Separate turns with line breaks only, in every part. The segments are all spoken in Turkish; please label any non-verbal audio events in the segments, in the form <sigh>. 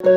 Efendim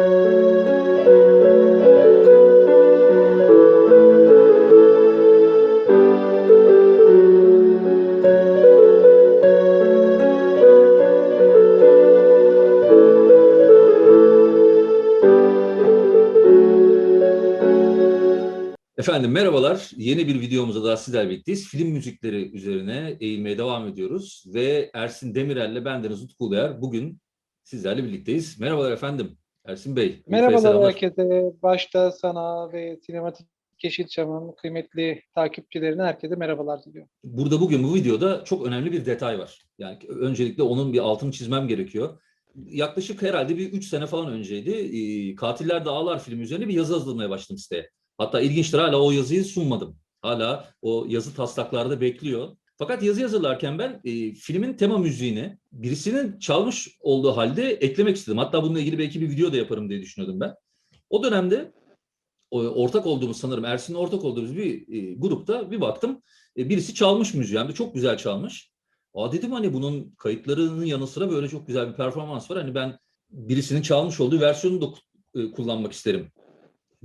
merhabalar. Yeni bir videomuzda daha sizlerle birlikteyiz. Film müzikleri üzerine eğilmeye devam ediyoruz. Ve Ersin Demirel'le bendeniz Utku Uluer bugün sizlerle birlikteyiz. Merhabalar efendim. Ersin Bey.
Merhabalar herkese. Başta sana ve Sinematik Yeşilçam'ın kıymetli takipçilerine herkese merhabalar diliyorum.
Burada bugün bu videoda çok önemli bir detay var. Yani öncelikle onun bir altını çizmem gerekiyor. Yaklaşık herhalde bir 3 sene falan önceydi. Ee, Katiller Dağlar filmi üzerine bir yazı hazırlamaya başladım siteye. Hatta ilginçtir hala o yazıyı sunmadım. Hala o yazı taslaklarda bekliyor. Fakat yazı yazarlarken ben e, filmin tema müziğini birisinin çalmış olduğu halde eklemek istedim. Hatta bununla ilgili belki bir video da yaparım diye düşünüyordum ben. O dönemde ortak olduğumuz sanırım Ersin'le ortak olduğumuz bir e, grupta bir baktım e, birisi çalmış müziği hem de çok güzel çalmış. Aa dedim hani bunun kayıtlarının yanı sıra böyle çok güzel bir performans var. Hani ben birisinin çalmış olduğu versiyonu da e, kullanmak isterim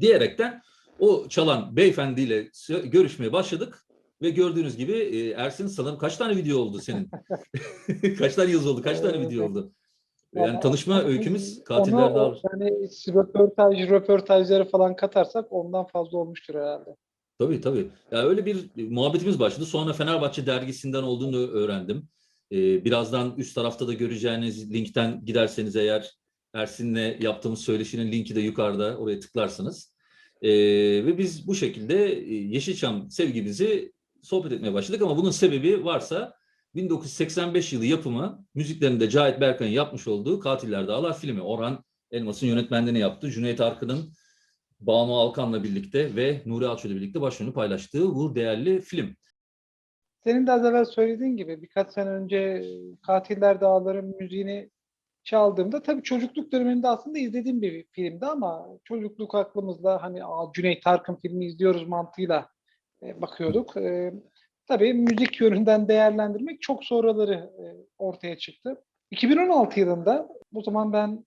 diyerekten o çalan beyefendiyle görüşmeye başladık ve gördüğünüz gibi e, Ersin sanırım kaç tane video oldu senin? <laughs> <laughs> kaç tane yazı oldu? Kaç tane video oldu? Yani
Ama-
tanışma öykümüz Katiller Dağlar.
Yani röportaj, röportajları falan katarsak ondan fazla olmuştur herhalde.
Tabii tabii. Ya öyle bir muhabbetimiz başladı. Sonra Fenerbahçe dergisinden olduğunu öğrendim. Ee, birazdan üst tarafta da göreceğiniz linkten giderseniz eğer Ersin'le yaptığımız söyleşinin linki de yukarıda. Oraya tıklarsınız. Ee, ve biz bu şekilde e, Yeşilçam sevgimizi sohbet etmeye başladık ama bunun sebebi varsa 1985 yılı yapımı müziklerini de Cahit Berkay'ın yapmış olduğu Katiller Dağlar filmi. Orhan Elmas'ın yönetmenliğini yaptı. Cüneyt Arkın'ın Banu Alkan'la birlikte ve Nuri Alço'yla birlikte başrolünü paylaştığı bu değerli film.
Senin de az evvel söylediğin gibi birkaç sene önce Katiller Dağları'nın müziğini çaldığımda tabii çocukluk döneminde aslında izlediğim bir filmdi ama çocukluk aklımızda hani Cüneyt Arkın filmi izliyoruz mantığıyla e, bakıyorduk. E, tabii müzik yönünden değerlendirmek çok sonraları e, ortaya çıktı. 2016 yılında o zaman ben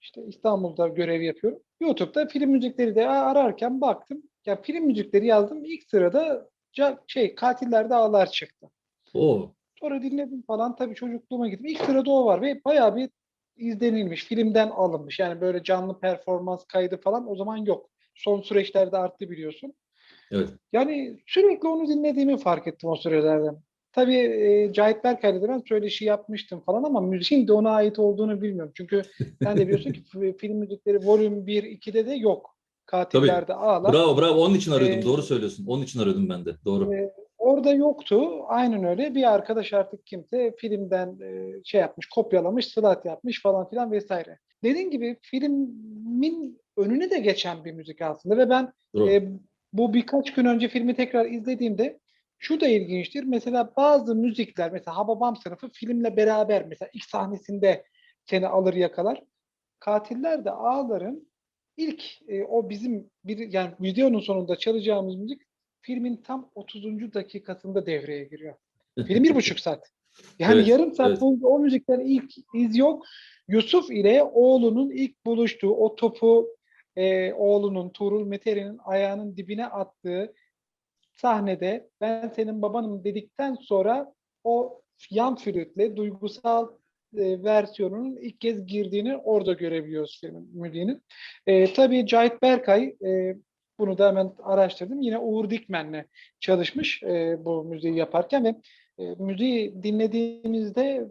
işte İstanbul'da görev yapıyorum. YouTube'da film müzikleri de ararken baktım. Ya film müzikleri yazdım. İlk sırada şey Katiller Dağlar çıktı.
O
Sonra dinledim falan tabii çocukluğuma gittim. İlk sırada o var ve bayağı bir izlenilmiş, filmden alınmış. Yani böyle canlı performans kaydı falan o zaman yok. Son süreçlerde arttı biliyorsun.
Evet.
Yani sürekli onu dinlediğimi fark ettim o sürelerden. Tabii e, Cahit Berkay'la da ben söyleşi yapmıştım falan ama müziğin de ona ait olduğunu bilmiyorum. Çünkü sen de biliyorsun ki <laughs> film müzikleri volüm 1, 2'de de yok. Katillerde ağlar.
Bravo bravo onun için arıyordum.
Ee,
Doğru söylüyorsun. Onun için arıyordum ben de. Doğru.
Ee, orada yoktu. Aynen öyle. Bir arkadaş artık kimse filmden e, şey yapmış, kopyalamış, slot yapmış falan filan vesaire. Dediğim gibi filmin önüne de geçen bir müzik aslında ve ben
Doğru.
e, bu birkaç gün önce filmi tekrar izlediğimde şu da ilginçtir. Mesela bazı müzikler mesela Hababam sınıfı filmle beraber mesela ilk sahnesinde seni alır yakalar. Katiller de Ağlar'ın ilk e, o bizim bir yani videonun sonunda çalacağımız müzik filmin tam 30. dakikasında devreye giriyor. Film bir buçuk saat. <laughs> Yani
Evet,
yarım saat
evet.
boyunca o müzikten ilk iz yok. Yusuf ile oğlunun ilk buluştuğu o topu e, oğlunun Tuğrul Meteri'nin ayağının dibine attığı sahnede ben senin babanım dedikten sonra o yan flütle duygusal e, versiyonunun ilk kez girdiğini orada görebiliyoruz filmin müziğinin. E, tabii Cahit Berkay e, bunu da hemen araştırdım. Yine Uğur Dikmen'le çalışmış e, bu müziği yaparken ve e, müziği dinlediğimizde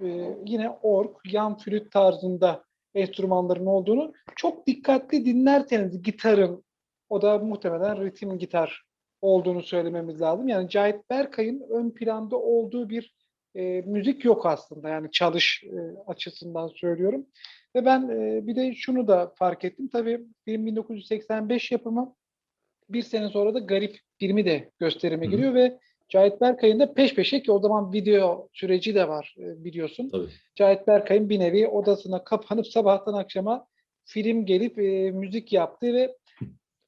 e, yine org, yan flüt tarzında enstrümanların olduğunu çok dikkatli dinlerseniz gitarın o da muhtemelen ritim gitar olduğunu söylememiz lazım. Yani Cahit Berkay'ın ön planda olduğu bir e, müzik yok aslında. Yani çalış e, açısından söylüyorum. Ve ben e, bir de şunu da fark ettim. Tabii film 1985 yapımı. Bir sene sonra da Garip filmi de gösterime
Hı hı.
giriyor ve Cahit Berkay'ın da peş peşe ki o zaman video süreci de var e, biliyorsun.
Tabii.
Cahit Berkay'ın bir nevi odasına kapanıp sabahtan akşama film gelip e, müzik yaptı ve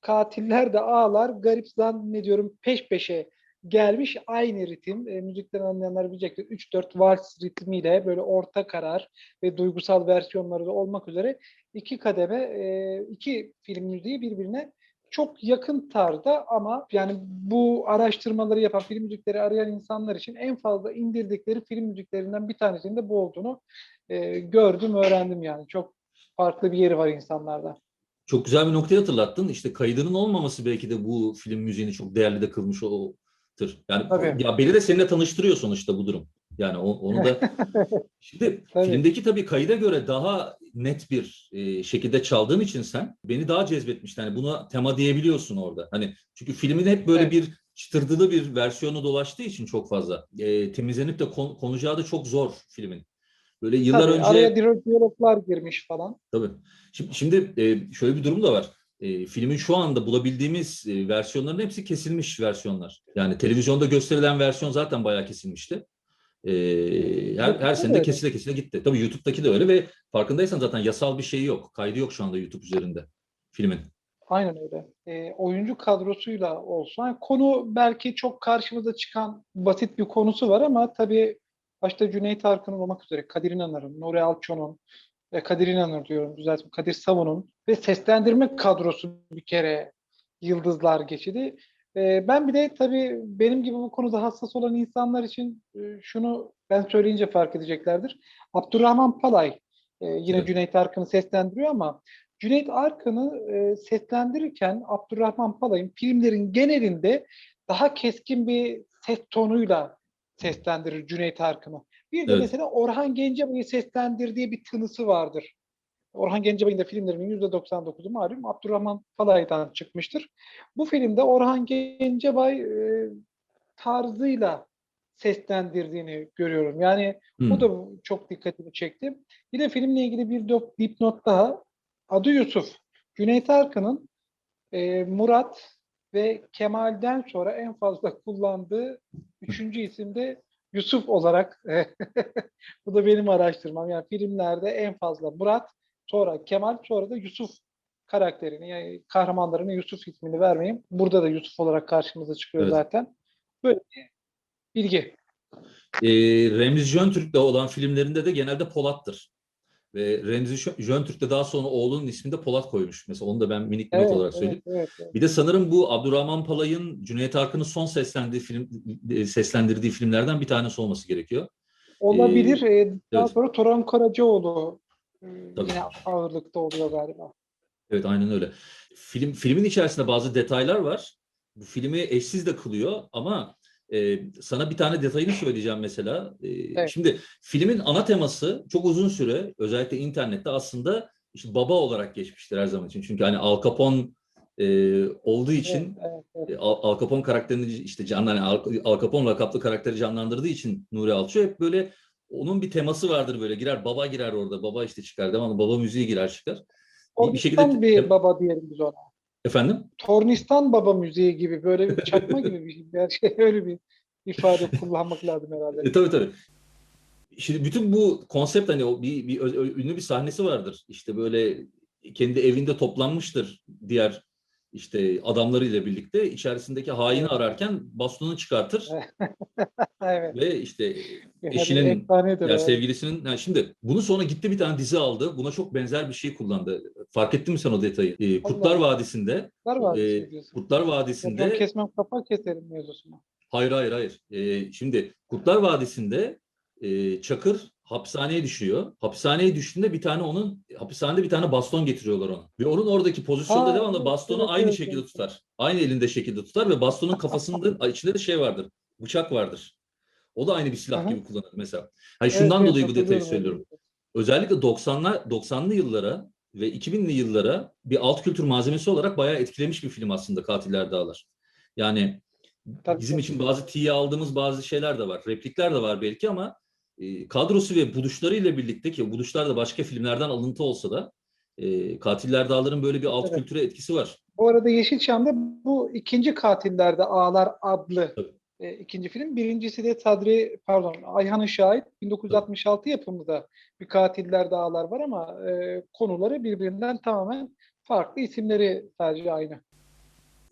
Katiller de Ağlar, Garip zannediyorum peş peşe gelmiş aynı ritim. E, müzikten anlayanlar bilecektir. 3-4 vals ritmiyle böyle orta karar ve duygusal versiyonları da olmak üzere iki kademe, e, iki film müziği birbirine çok yakın tarzda ama yani bu araştırmaları yapan film müzikleri arayan insanlar için en fazla indirdikleri film müziklerinden bir tanesinin de bu olduğunu e, gördüm, öğrendim yani. Çok farklı bir yeri var insanlarda.
Çok güzel bir noktayı hatırlattın. İşte kaydının olmaması belki de bu film müziğini çok değerli de kılmış odur. Yani
Tabii.
ya beni de seninle tanıştırıyor sonuçta bu durum. Yani o- onu da <laughs> şimdi
Tabii.
filmdeki tabii kayda göre daha net bir e, şekilde çaldığın için sen beni daha cezbetmişti. Hani buna tema diyebiliyorsun orada. Hani çünkü filmin hep böyle
Evet.
bir çıtırdılı bir versiyonu dolaştığı için çok fazla e, temizlenip de kon- konacağı da çok zor filmin. Böyle yıllar
Tabii,
önce
Araya diyalog- diyaloglar girmiş falan.
Tabii. Şimdi, şimdi e, şöyle bir durum da var. E, filmin şu anda bulabildiğimiz e, versiyonların hepsi kesilmiş versiyonlar. Yani televizyonda gösterilen versiyon zaten bayağı kesilmişti. E, her, her sene de kesile kesile gitti. Tabii YouTube'daki de öyle ve farkındaysan zaten yasal bir şey yok. Kaydı yok şu anda YouTube üzerinde filmin.
Aynen öyle. E, oyuncu kadrosuyla olsun. Yani konu belki çok karşımıza çıkan basit bir konusu var ama tabii başta Cüneyt Arkın'ın olmak üzere Kadir İnanır'ın, Nuri Alço'nun, e, Kadir İnanır diyorum düzeltme, Kadir Savun'un ve seslendirme kadrosu bir kere yıldızlar geçidi. E, ben bir de tabii benim gibi bu konuda hassas olan insanlar için e, şunu ben söyleyince fark edeceklerdir. Abdurrahman Palay e, yine
Evet.
Cüneyt Arkın'ı seslendiriyor ama Cüneyt Arkın'ı e, seslendirirken Abdurrahman Palay'ın filmlerin genelinde daha keskin bir ses tonuyla seslendirir Cüneyt Arkın'ı. Bir de
Evet.
mesela Orhan Gencebay'ı seslendirdiği bir tınısı vardır. Orhan Gencebay'ın da filmlerinin %99'u malum Abdurrahman Palay'dan çıkmıştır. Bu filmde Orhan Gencebay e, tarzıyla seslendirdiğini görüyorum. Yani
Hmm.
o da çok dikkatimi çekti. Yine filmle ilgili bir dipnot daha. Adı Yusuf. Cüneyt Arkın'ın e, Murat ve Kemal'den sonra en fazla kullandığı üçüncü isim de Yusuf olarak. <laughs> Bu da benim araştırmam. Yani filmlerde en fazla Murat, sonra Kemal, sonra da Yusuf karakterini, yani kahramanlarına Yusuf ismini vermeyeyim. Burada da Yusuf olarak karşımıza çıkıyor
Evet.
zaten. Böyle bir bilgi.
E, Remzi Jöntürk'le olan filmlerinde de genelde Polat'tır. Ve Remzi Jö- Jöntürk de daha sonra oğlunun ismini de Polat koymuş. Mesela onu da ben minik bir not olarak söyleyeyim.
evet, evet, evet.
Bir de sanırım bu Abdurrahman Palay'ın Cüneyt Arkın'ın son seslendiği film e, seslendirdiği filmlerden bir tanesi olması gerekiyor.
Olabilir. Ee, daha
evet.
sonra Toran Karacaoğlu
Tabii.
yine ağırlıkta oluyor galiba.
Evet aynen öyle. Film filmin içerisinde bazı detaylar var. Bu filmi eşsiz de kılıyor ama e, sana bir tane detayını söyleyeceğim mesela. E,
Evet.
Şimdi filmin ana teması çok uzun süre özellikle internette aslında işte baba olarak geçmiştir her zaman için. Çünkü hani Al Capone e, olduğu için
Evet, evet, evet.
Al, Al Capone karakterini işte canlan Al, Al Capone lakaplı karakteri canlandırdığı için Nuri Alço hep böyle onun bir teması vardır böyle girer baba girer orada baba işte çıkar devamlı baba müziği girer çıkar. Bir, bir şekilde
Tornistan bir baba diyelim biz ona.
efendim
Tornistan baba müziği gibi böyle bir çakma gibi bir şey. Şey öyle bir ifade kullanmak lazım herhalde.
E, tabii tabii. Şimdi bütün bu konsept hani o bir, bir ö- ünlü bir sahnesi vardır. İşte böyle kendi evinde toplanmıştır diğer işte adamlarıyla birlikte içerisindeki haini
Evet.
ararken bastonunu çıkartır <laughs>
evet.
ve işte eşinin, yani sevgilisinin yani şimdi bunu sonra gitti bir tane dizi aldı. Buna çok benzer bir şey kullandı. Fark ettin mi sen o detayı? Ee, Kurtlar
Allah.
Vadisi'nde
var
e,
diyorsun.
Kurtlar
Yaprak
Vadisi'nde
kesmem kafa keserim mevzusuna.
Hayır hayır hayır. Ee, şimdi Kurtlar Vadisi'nde e, Çakır hapishaneye düşüyor. Hapishaneye düştüğünde bir tane onun hapishanede bir tane baston getiriyorlar ona. Ve onun oradaki pozisyonda
Aa,
devamlı
evet,
bastonu
evet,
aynı
evet,
şekilde
evet.
tutar. Aynı elinde şekilde tutar ve bastonun <laughs> kafasında içinde de şey vardır. Bıçak vardır. O da aynı bir silah
Aha.
gibi kullanır mesela. Hani
Evet,
şundan
evet,
dolayı bu detayı söylüyorum. Özellikle 90'lar 90'lı yıllara ve 2000'li yıllara bir alt kültür malzemesi olarak bayağı etkilemiş bir film aslında Katiller Dağlar. Yani
Tabii,
bizim
tabii.
için bazı tiye aldığımız bazı şeyler de var. Replikler de var belki ama e, kadrosu ve buluşlarıyla birlikte ki buluşlar da başka filmlerden alıntı olsa da e, Katiller Dağlar'ın böyle bir alt
Evet.
kültüre etkisi var.
Bu arada Yeşilçam'da bu ikinci Katillerde Ağlar adlı
Tabii.
e, ikinci film. Birincisi de Sadri, pardon Ayhan Şahit 1966 yapımında bir Katillerde Ağlar var ama e, konuları birbirinden tamamen farklı isimleri sadece aynı.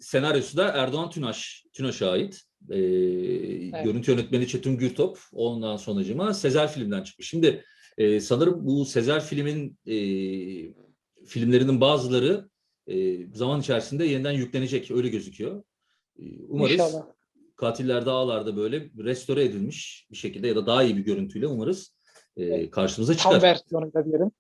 Senaryosu da Erdoğan Tünaş, Tünaş'a ait. E, Görüntü yönetmeni Çetin Gürtop. Ondan sonracıma Sezer filmden çıkmış. Şimdi e, sanırım bu Sezer filmin e, filmlerinin bazıları e, zaman içerisinde yeniden yüklenecek. Öyle gözüküyor. Umarız
İnşallah.
Katiller Dağlar'da böyle restore edilmiş bir şekilde ya da daha iyi bir görüntüyle umarız e, karşımıza çıkar.
Tam versiyonuyla diyelim.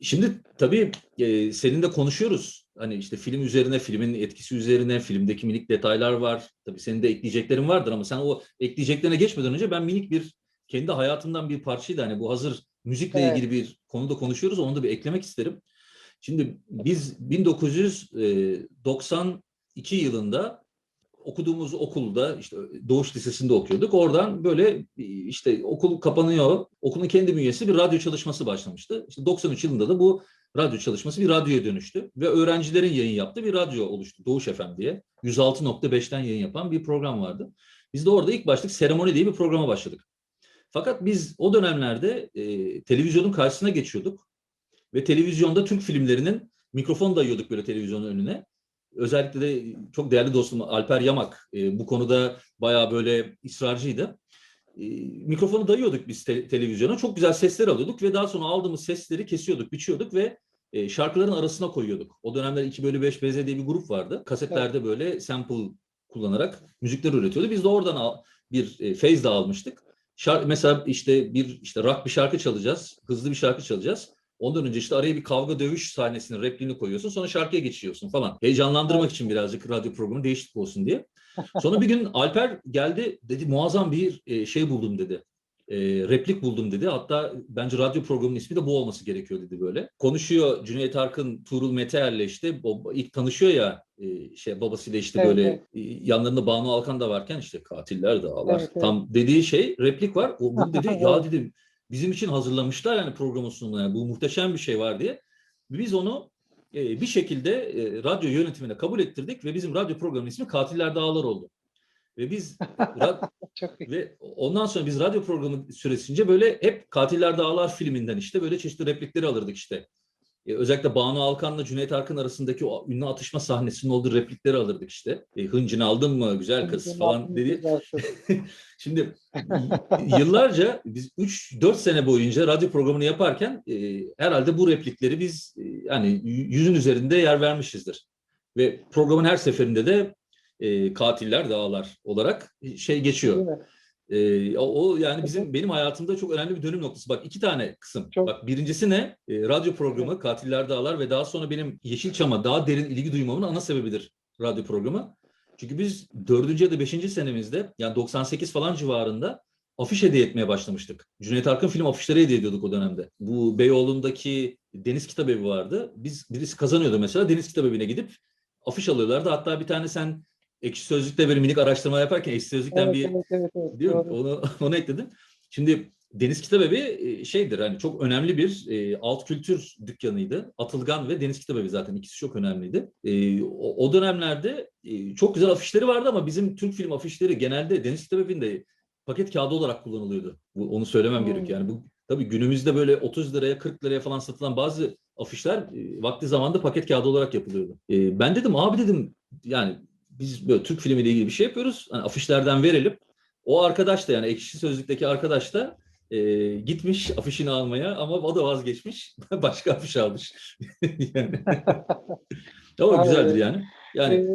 Şimdi tabii e, seninle konuşuyoruz. Hani işte film üzerine, filmin etkisi üzerine, filmdeki minik detaylar var. Tabii senin de ekleyeceklerin vardır ama sen o ekleyeceklerine geçmeden önce ben minik bir kendi hayatımdan bir parçaydı. Hani bu hazır müzikle
Evet.
ilgili bir konuda konuşuyoruz. Onu da bir eklemek isterim. Şimdi biz 1992 yılında okuduğumuz okulda işte Doğuş Lisesi'nde okuyorduk. Oradan böyle işte okul kapanıyor. Okulun kendi bünyesi bir radyo çalışması başlamıştı. İşte 93 yılında da bu radyo çalışması bir radyoya dönüştü. Ve öğrencilerin yayın yaptığı bir radyo oluştu. Doğuş FM diye. 106.5'ten yayın yapan bir program vardı. Biz de orada ilk başlık seremoni diye bir programa başladık. Fakat biz o dönemlerde e, televizyonun karşısına geçiyorduk. Ve televizyonda Türk filmlerinin mikrofon dayıyorduk böyle televizyonun önüne. Özellikle de çok değerli dostum Alper Yamak e, bu konuda bayağı böyle ısrarcıydı. E, mikrofonu dayıyorduk biz te- televizyona. Çok güzel sesler alıyorduk ve daha sonra aldığımız sesleri kesiyorduk, biçiyorduk ve e, şarkıların arasına koyuyorduk. O dönemler 2 bölü 5 BZ diye bir grup vardı. Kasetlerde böyle sample kullanarak müzikler üretiyordu. Biz de oradan al- bir e, feyz de almıştık. Şar- mesela işte bir işte rock bir şarkı çalacağız, hızlı bir şarkı çalacağız. Ondan önce işte araya bir kavga dövüş sahnesinin repliğini koyuyorsun. Sonra şarkıya geçiyorsun falan. Heyecanlandırmak için birazcık radyo programı değişiklik olsun diye. Sonra bir gün Alper geldi dedi muazzam bir e, şey buldum dedi. E, replik buldum dedi. Hatta bence radyo programının ismi de bu olması gerekiyor dedi böyle. Konuşuyor Cüneyt Arkın, Tuğrul Meteer'le işte o ilk tanışıyor ya e, şey babasıyla işte
Evet,
böyle
evet.
e, yanlarında Banu Alkan da varken işte katiller dağlar.
Evet, evet.
Tam dediği şey replik var. O bu dedi <laughs> ya dedim bizim için hazırlamışlar yani programın sunumunu. Yani bu muhteşem bir şey var diye. Biz onu e, bir şekilde e, radyo yönetimine kabul ettirdik ve bizim radyo programının ismi Katiller Dağlar oldu. Ve biz <laughs> ve ondan sonra biz radyo programı süresince böyle hep Katiller Dağlar filminden işte böyle çeşitli replikleri alırdık işte. E, özellikle Banu Alkan'la Cüneyt Arkın arasındaki o ünlü atışma sahnesinin olduğu replikleri alırdık işte. E, hıncını aldın mı güzel kız falan dedi. <laughs> Şimdi yıllarca biz 3-4 sene boyunca radyo programını yaparken e, herhalde bu replikleri biz e, yani yüzün üzerinde yer vermişizdir. Ve programın her seferinde de e, katiller dağlar olarak şey geçiyor. E, o, o yani bizim benim hayatımda çok önemli bir dönüm noktası. Bak iki tane kısım.
Çok-
Bak birincisi ne? E, radyo programı Katiller Dağlar ve daha sonra benim Yeşilçam'a daha derin ilgi duymamın ana sebebidir radyo programı. Çünkü biz dördüncü ya da beşinci senemizde yani 98 falan civarında afiş hediye etmeye başlamıştık. Cüneyt Arkın film afişleri hediye ediyorduk o dönemde. Bu Beyoğlu'ndaki Deniz Kitabevi vardı. Biz birisi kazanıyordu mesela Deniz Kitabevi'ne gidip afiş alıyorlardı. Hatta bir tane sen Ekşi Sözlük'te böyle minik araştırma yaparken Ekşi Sözlük'ten
Evet,
bir
evet, evet, evet, <laughs>
Değil mi? Onu, <laughs> onu ekledim. Şimdi Deniz Kitabevi e, şeydir hani çok önemli bir e, alt kültür dükkanıydı. Atılgan ve Deniz Kitabevi zaten ikisi çok önemliydi. E, o, o dönemlerde e, çok güzel afişleri vardı ama bizim Türk film afişleri genelde Deniz Kitabevi'nde paket kağıdı olarak kullanılıyordu. Bu, onu söylemem
Hmm.
gerekiyor. Yani bu tabii günümüzde böyle 30 liraya 40 liraya falan satılan bazı afişler e, vakti zamanda paket kağıdı olarak yapılıyordu. E, ben dedim abi dedim yani biz böyle Türk filmiyle ilgili bir şey yapıyoruz. Hani afişlerden verelim. O arkadaş da yani Ekşi Sözlük'teki arkadaş da e, gitmiş afişini almaya ama o da vazgeçmiş. <laughs> Başka afiş almış. <laughs> yani. <laughs> ama güzeldir yani. Yani
Ee,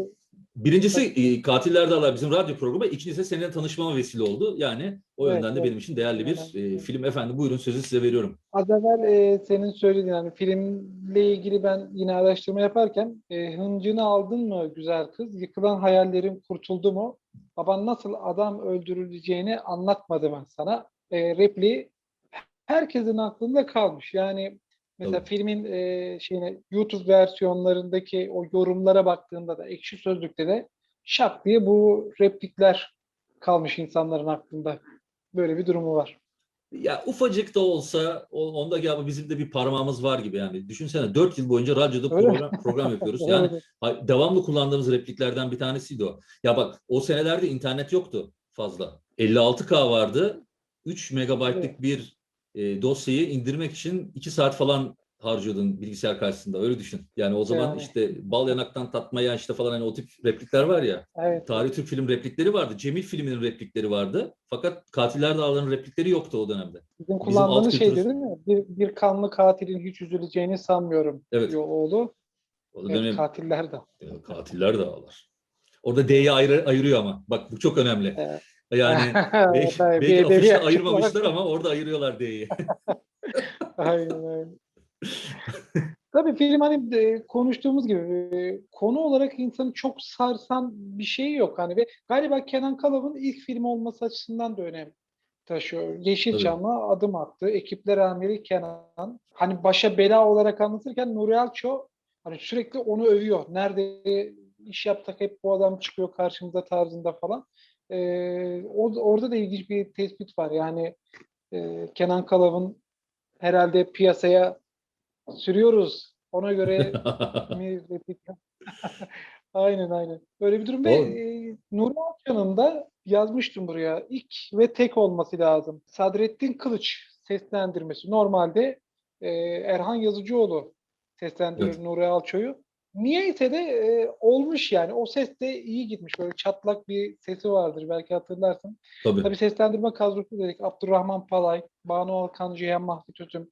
birincisi e, Katiller Dağlar bizim radyo programı. İkincisi seninle tanışmama vesile oldu. Yani o
Evet,
yönden de
evet.
benim için değerli bir
Önemli.
e, film. Efendim buyurun sözü size veriyorum.
Az evvel e, senin söylediğin yani filmle ilgili ben yine araştırma yaparken e, hıncını aldın mı güzel kız? Yıkılan hayallerin kurtuldu mu? Baban nasıl adam öldürüleceğini anlatmadı mı sana? E, repliği herkesin aklında kalmış. Yani mesela
Tabii.
filmin e, şeyine YouTube versiyonlarındaki o yorumlara baktığında da Ekşi Sözlük'te de şak diye bu replikler kalmış insanların aklında. Böyle bir durumu var.
Ya ufacık da olsa o- onda galiba bizim de bir parmağımız var gibi yani. Düşünsene 4 yıl boyunca radyoda
Öyle mi?
program, program yapıyoruz. <laughs> Yani devamlı kullandığımız repliklerden bir tanesiydi o. Ya bak o senelerde internet yoktu fazla. 56K vardı. 3 megabaytlık
Evet.
bir e, dosyayı indirmek için 2 saat falan harcıyordun bilgisayar karşısında öyle düşün. Yani o zaman
Yani.
işte bal yanaktan tatmaya işte falan hani o tip replikler var ya.
Evet.
Tarih Türk film replikleri vardı. Cemil filminin replikleri vardı. Fakat Katiller Dağları'nın replikleri yoktu o dönemde.
Bizim kullandığımız şey
kültürümüz-
değil mi? Bir, bir kanlı katilin hiç üzüleceğini sanmıyorum
Evet.
diyor oğlu.
O da
Evet,
dönem
katiller de.
Katiller Dağlar. Orada D'yi ayrı, ayırıyor ama. Bak bu çok önemli.
Evet.
Yani belki, belki afişte ayırmamışlar <laughs> ama orada ayırıyorlar D'yi. <laughs>
Aynen öyle. Tabii film hani e, konuştuğumuz gibi e, konu olarak insanı çok sarsan bir şey yok hani ve galiba Kenan Kalav'ın ilk film olması açısından da önem taşıyor. Yeşilçam'a adım attı. Ekipler amiri Kenan. Hani başa bela olarak anlatırken Nuri Alço hani sürekli onu övüyor. Nerede iş yaptık hep bu adam çıkıyor karşımıza tarzında falan. E, o- orada da ilginç bir tespit var. Yani e, Kenan Kalav'ın herhalde piyasaya sürüyoruz. Ona göre <laughs> <laughs> Aynen aynen. Böyle bir durum ve e, Nuri Alço'nun da yazmıştım buraya. İlk ve tek olması lazım. Sadrettin Kılıç seslendirmesi. Normalde e, Erhan Yazıcıoğlu seslendirir
Evet.
Nuri Alço'yu. Niyeyse de e, olmuş yani. O ses de iyi gitmiş. Böyle çatlak bir sesi vardır belki hatırlarsın.
Tabii.
Tabii seslendirme kadrosu dedik. Abdurrahman Palay, Banu Alkan, Cihan Mahmut Ötüm.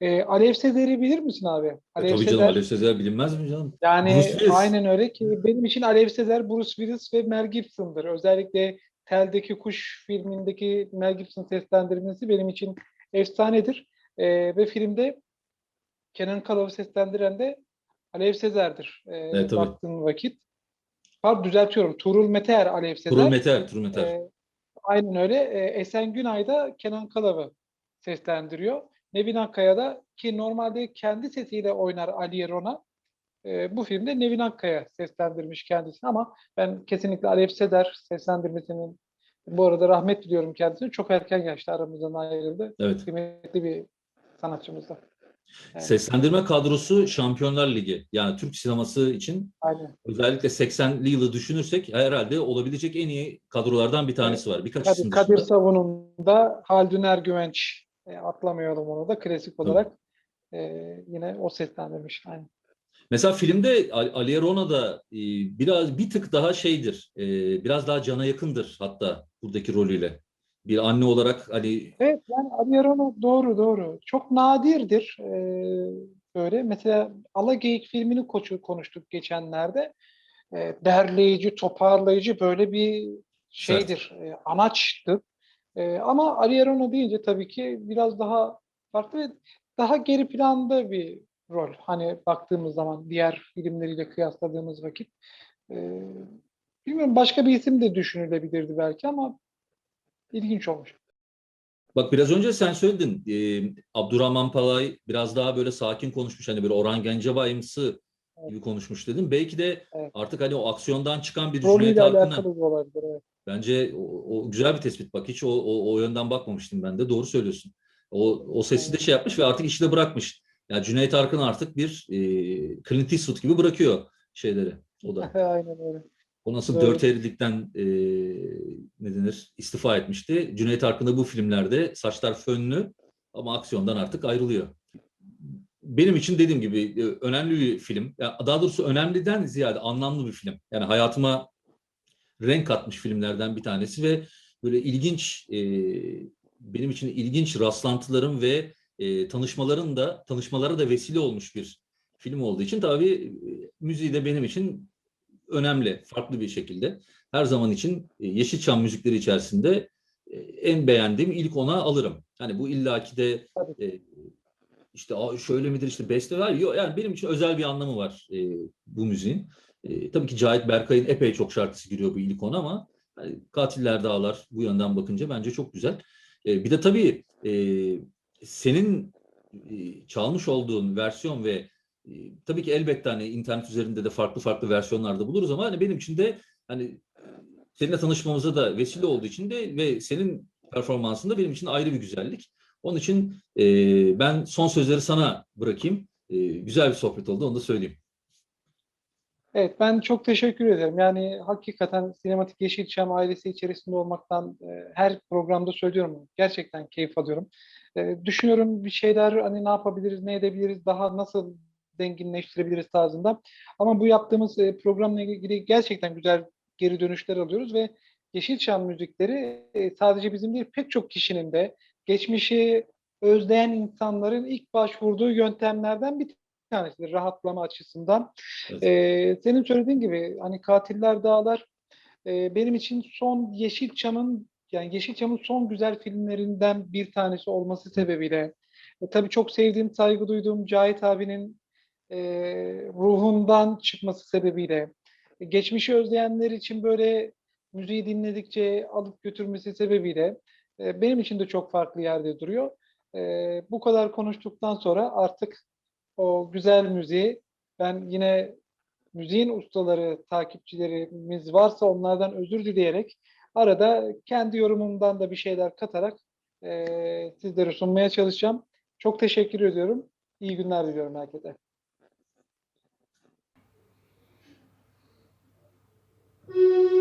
Ee, Alev Sezer'i bilir misin abi?
E,
Alev
tabii canım
Sezer,
Alev Sezer bilinmez mi canım?
yani aynen öyle ki benim için Alev Sezer, Bruce Willis ve Mel Gibson'dır. Özellikle Tel'deki Kuş filmindeki Mel Gibson seslendirmesi benim için efsanedir. Ee, ve filmde Kenan Kalav'ı seslendiren de Alev Sezer'dir. Ee,
Evet, tabii.
baktığın vakit. Pardon düzeltiyorum. Tuğrul Meteer Alev Sezer.
Turul Meter, Turul Meter.
Ee, aynen öyle. Ee, Esen Günay da Kenan Kalav'ı seslendiriyor. Nevin Akkaya da ki normalde kendi sesiyle oynar Ali Rona. Ee, bu filmde Nevin Akkaya seslendirmiş kendisini ama ben kesinlikle Alev Seder seslendirmesinin bu arada rahmet diliyorum kendisine. Çok erken yaşta aramızdan ayrıldı.
Evet.
Kıymetli bir sanatçımız da. Evet.
Seslendirme kadrosu Şampiyonlar Ligi. Yani Türk sineması için
Aynen.
özellikle 80'li yılı düşünürsek herhalde olabilecek en iyi kadrolardan bir tanesi var. Birkaç
Tabii Kadir
dışında.
Savun'un da Haldun Ergüvenç e, atlamayalım onu da klasik olarak e, yine o seslendirmiş. Aynen.
Mesela filmde Al- Ali Erona da e, biraz bir tık daha şeydir. e, biraz daha cana yakındır hatta buradaki rolüyle. Bir anne olarak hani
Evet yani Ali Aron'u doğru doğru. Çok nadirdir. Ee, böyle mesela Alageyik filmini koçu konuştuk geçenlerde. Ee, derleyici, toparlayıcı böyle bir şeydir. e, anaçtır. Ee, ama Ali Aron'u deyince tabii ki biraz daha farklı ve daha geri planda bir rol. Hani baktığımız zaman diğer filmleriyle kıyasladığımız vakit. Ee, bilmiyorum başka bir isim de düşünülebilirdi belki ama ilginç olmuş.
Bak biraz önce sen söyledin. e, Abdurrahman Palay biraz daha böyle sakin konuşmuş. Hani böyle Orhan Gencebay'ımsı gibi konuşmuş dedim. Belki de
Evet.
artık hani o aksiyondan çıkan bir Cüneyt
Rolüyle
Arkın'ı
alakalı da olabilir. Evet.
bence o, o güzel bir tespit. Bak hiç o, o, o yönden bakmamıştım ben de. Doğru söylüyorsun. O, o sesi de şey yapmış ve artık işi de bırakmış. Yani Cüneyt Arkın artık bir e, Clint Eastwood gibi bırakıyor şeyleri. O da. <laughs>
Aynen öyle.
O nasıl
Evet.
dört evlilikten e, ne denir istifa etmişti. Cüneyt Arkın da bu filmlerde saçlar fönlü ama aksiyondan artık ayrılıyor. Benim için dediğim gibi önemli bir film. Ya daha doğrusu önemliden ziyade anlamlı bir film. Yani hayatıma renk katmış filmlerden bir tanesi ve böyle ilginç e, benim için ilginç rastlantılarım ve e, tanışmaların da tanışmalara da vesile olmuş bir film olduğu için tabii müziği de benim için önemli, farklı bir şekilde. Her zaman için e, Yeşilçam müzikleri içerisinde e, en beğendiğim ilk ona alırım. Hani bu illaki de e, işte "Aa, şöyle midir işte beste var. Yok yani benim için özel bir anlamı var e, bu müziğin. E, tabii ki Cahit Berkay'ın epey çok şarkısı giriyor bu ilk ona ama hani Katiller Dağlar bu yönden bakınca bence çok güzel. E, bir de tabii e, senin e, çalmış olduğun versiyon ve tabii ki elbette hani internet üzerinde de farklı farklı versiyonlarda buluruz ama hani benim için de hani seninle tanışmamıza da vesile olduğu için de ve senin performansında benim için ayrı bir güzellik. Onun için e, ben son sözleri sana bırakayım. E, güzel bir sohbet oldu onu da söyleyeyim.
Evet ben çok teşekkür ederim. Yani hakikaten Sinematik Yeşilçam ailesi içerisinde olmaktan e, her programda söylüyorum. Gerçekten keyif alıyorum. E, düşünüyorum bir şeyler hani ne yapabiliriz, ne edebiliriz, daha nasıl zenginleştirebiliriz tarzında. Ama bu yaptığımız e, programla ilgili gerçekten güzel geri dönüşler alıyoruz ve Yeşilçam müzikleri e, sadece bizim değil pek çok kişinin de geçmişi özleyen insanların ilk başvurduğu yöntemlerden bir tanesidir rahatlama açısından.
Evet.
E, senin söylediğin gibi hani Katiller Dağlar e, benim için son Yeşilçam'ın yani Yeşilçam'ın son güzel filmlerinden bir tanesi olması sebebiyle e, tabii çok sevdiğim, saygı duyduğum Cahit abinin e, ruhundan çıkması sebebiyle geçmişi özleyenler için böyle müziği dinledikçe alıp götürmesi sebebiyle e, benim için de çok farklı yerde duruyor. E, bu kadar konuştuktan sonra artık o güzel müziği ben yine müziğin ustaları, takipçilerimiz varsa onlardan özür dileyerek arada kendi yorumumdan da bir şeyler katarak e, sizlere sunmaya çalışacağım. Çok teşekkür ediyorum. İyi günler diliyorum herkese.
Müzik